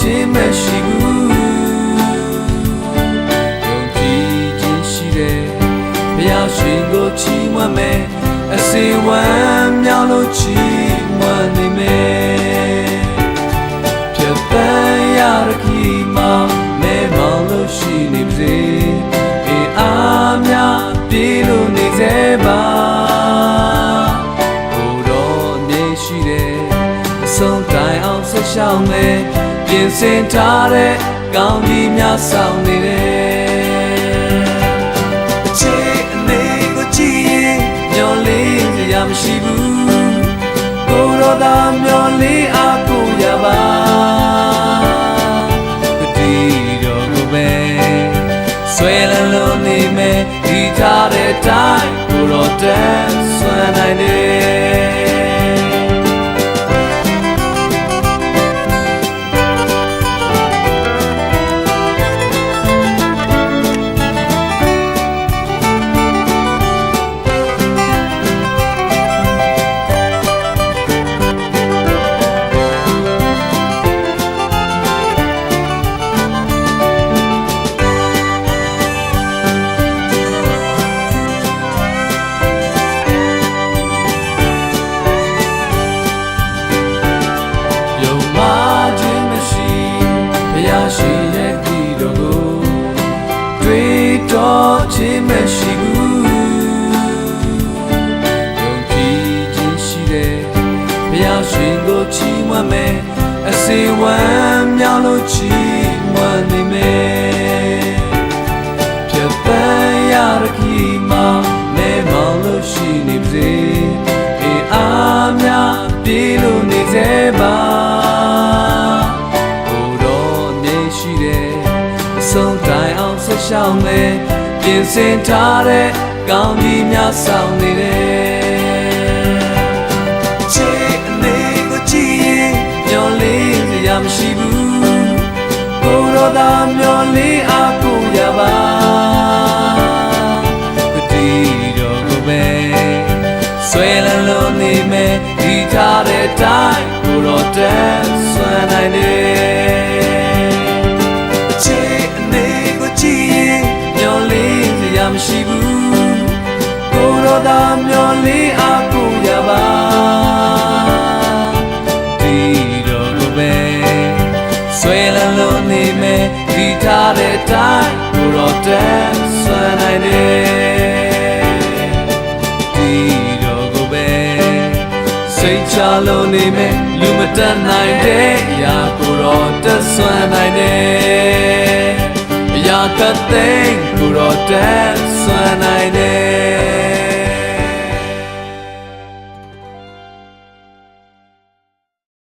ခြင်းမရှိဘူးယုံကြည်ခြင်းရှိတယ်ဘုရားရှင်ကိုချီးမွမ်းမယ်အစေဝမ်းမြောက်လို့ချီး နေမယ်ပြတ်ပန်းရရခီမှာမဲမောင်လို့ရှိနေပါစေအေးအားများပြေလို့နေစေပါဘိုးတော်နေရှိတဲ့အဆုံးတိုင်အောင်ဆက်ရှောင်းမယ်ပြင်ဆင်ထားတဲ့ကောင်းကြီးများဆောင်နေတယ် တော်သာမျောလေးအားကိုရပါကတိတော်ကိုပဲဆွဲလန်းလို့နေမယ်ဒီထားတဲ့တိုင်းကိုယ်တော်တန်ဆွမ်းနိုင်တယ်ယုံ ခြင်းမရှိဘူးယုံကြည်ခြင်းရှိတဲ့ဘုရားရှင်ကိုချီးမွမ်းမယ်အစီဝမ်းမြောက်လို့ချီးမွမ်းနေမယ်ပြတ်ပန်းရရခီမှာမဲမောင်လို့ရှိနေပါစေအေးအားများပြေလို့နေစေပါ င်ဆင်ထားတဲ့ကောင်းကြီးများဆောင်နေတယ်ချစ်အနေကိုကြည့်ရင်မျောလေးစရာမရှိဘူးကိုယ်တော်သာမျောလေးအားကိုရပါကတိတော်ကိုပဲဆွဲလန်းလို့နေမယ်ဒီထားတဲ့တိုင်းကိုယ်တော်တန်ဆွမ်းနိုင်တယ် ထားတဲ့တိုင်းကိုယ်တော်တန်ဆွမ်းနိုင်တယ်ဒီတော်ကိုပဲစိတ်ချလို့နေမယ်လူမတတ်နိုင်တဲ့အရာကိုတော့တက်ဆွမ်းနိုင်တယ်အရာကသိန်းကိုတော့တက်